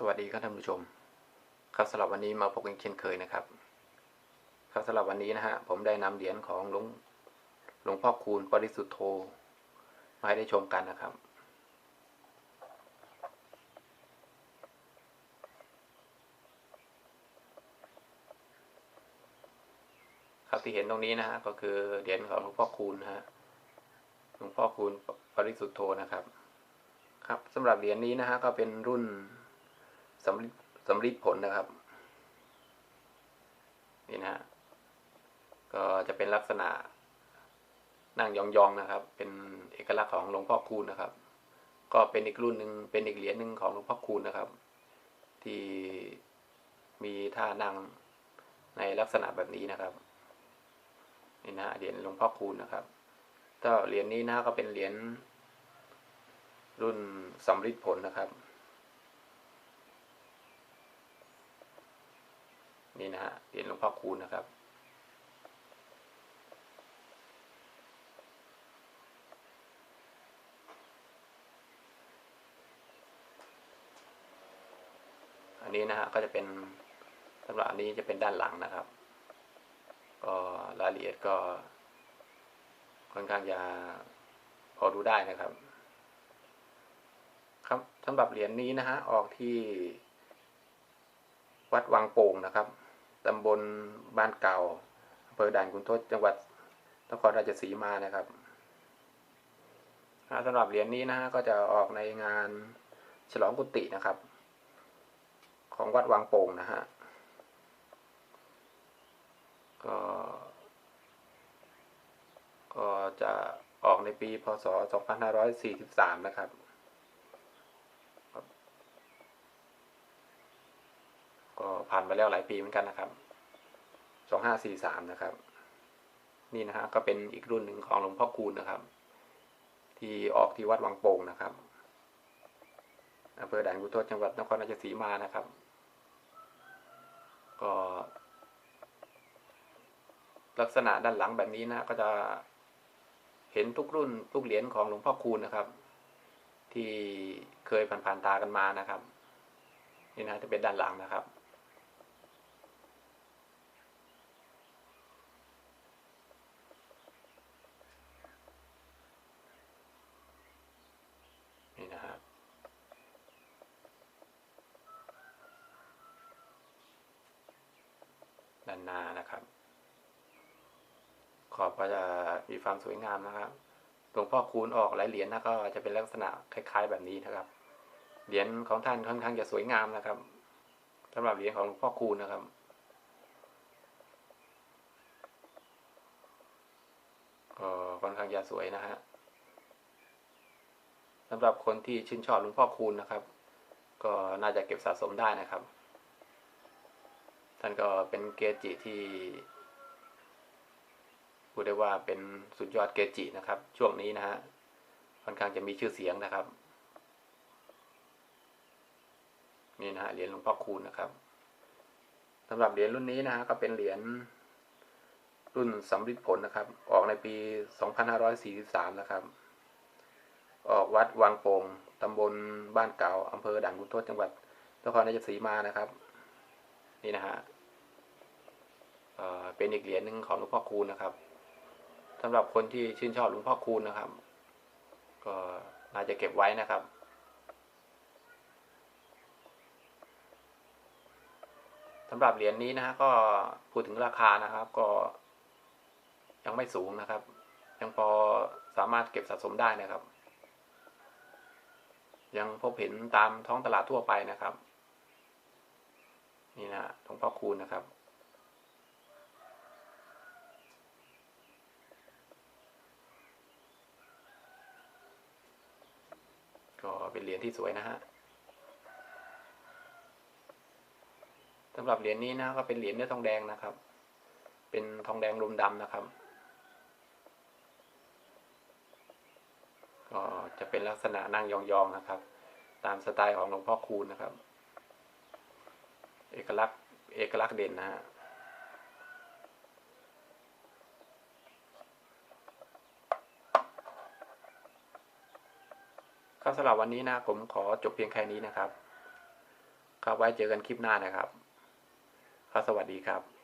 สวัสดีครับท่านผู้ชม ครับสำหรับวันนี้มาพบกันเช่นเคยนะครับ ครับสำหรับวันนี้นะฮะผมได้นำเหรียญของหลวงหลวงพ่อคูณปริสุทธโธมาให้ได้ชมกันนะครับ ครับที่เห็นตรงนี้นะฮะก็คือเหรียญของหลวงพ่อคูณนะฮะหลวงพ่อคูณปริสุทธโธนะครับ ครับสำหรับเหรียญนี้นะฮะก็เป็นรุ่น สำริดสำริผลนะครับ นี่นะฮะก็จะเป็นลักษณะนั่งยองๆนะครับ เป็นเอกลักษณ์ของหลวงพ่อคูณนะครับ ก็เป็นอีกรุ่นหนึ่งเป็นอีกเหรียญหนึ่งของหลวงพ่อคูณนะครับ ที่มีท่านั่งในลักษณะแบบนี้นะครับนี่นะฮะเหรียญหลวงพ่อคูณนะครับก็เหรียญนี้นะก็เป็นเหรียญรุ่นสำริดผลนะครับ นี่นะฮะเห รียญหลวงพ่อคูณนะครับ อันนี้นะฮะก็จะเป็นสำหรับอันนี้จะเป็นด้านหลังนะครับ ก็รายละเอียดก็ ค่อนข้างจะพอดูได้นะครับ ครับสำหรับเหรียญนี้นะฮะออกที่วัดวังโป่งนะครับ ตำบลบ้านเก่าอำเภอด่านขุนทดจังหวัดนครราชสีมานะครับสำหรับเหรียญนี้นะฮะก็จะออกในงานฉลองกุฏินะครับ ของวัดวังโป่งนะฮะก็ก็จะออกในปีพศ 2543 นะครับ ก็ ผ่านไปแล้วหลายปีเหมือนกันนะครับ2543นะครับ นี่นะฮะก็เป็นอีกรุ่นหนึ่งของหลวงพ่อคูณนะครับ ที่ออกที่วัดวังโป่งนะครับอำเภอด่านกุโทษจังหวัดนครราชสีมานะครับ ก็ ลักษณะด้านหลังแบบนี้นะก็จะเห็นทุกรุ่นทุกเหรียญของหลวงพ่อคูณนะครับ ที่เคยผ่านๆตากันมานะครับ นี่นะจะเป็นด้านหลังนะครับ นี่นะครับ ด้านหน้านะครับ ขอบก็จะมีความสวยงามนะครับหลวงพ่อคูณออกหลายเหรียญนะก็จะเป็นลักษณะคล้าย ๆ แบบนี้นะครับ เหรียญของท่านค่อนข้างจะสวยงามนะครับสำหรับเหรียญของหลวงพ่อคูณนะครับก็ค่อนข้างจะสวยนะฮะสำหรับคนที่ชื่นชอบหลวงพ่อคูณนะครับ ก็น่าจะเก็บสะสมได้นะครับ ท่านก็เป็นเกจิที่พูดได้ว่าเป็นสุดยอดเกจินะครับ ช่วงนี้นะฮะค่อนข้างจะมีชื่อเสียงนะครับนี่นะฮะเหรียญหลวงพ่อคูณนะครับสำหรับเหรียญรุ่นนี้นะฮะก็เป็นเหรียญรุ่นสำริดผลนะครับ ออกในปี 2543 นะครับ ออกวัดวังโป่งตำบลบ้านเก่าอำเภอด่านขุนทดจังหวัดนครราชสีมานะครับ นี่นะฮะเเป็นอีกเหรียญหนึ่งของหลวงพ่อคูณนะครับสำหรับคนที่ชื่นชอบหลวงพ่อคูณนะครับ ก็น่าจะเก็บไว้นะครับสำหรับเหรียญนี้นะฮะก็พูดถึงราคานะครับ ก็ยังไม่สูงนะครับ ยังพอสามารถเก็บสะสมได้นะครับ ยังพบเห็นตามท้องตลาดทั่วไปนะครับ นี่นะหลวงพ่อคูณนะครับ ก็เป็นเหรียญที่สวยนะฮะสำหรับเหรียญนี้นะก็เป็นเหรียญเนื้อทองแดงนะครับ เป็นทองแดงลมดำนะครับ ก็จะเป็นลักษณะนั่งยองๆนะครับ ตามสไตล์ของหลวงพ่อคูณนะครับ เอกลักษณ์เอกลักษณ์เด่นนะฮะครับสำหรับวันนี้นะผมขอจบเพียงแค่นี้นะครับ ครับไว้เจอกันคลิปหน้านะครับ ครับสวัสดีครับ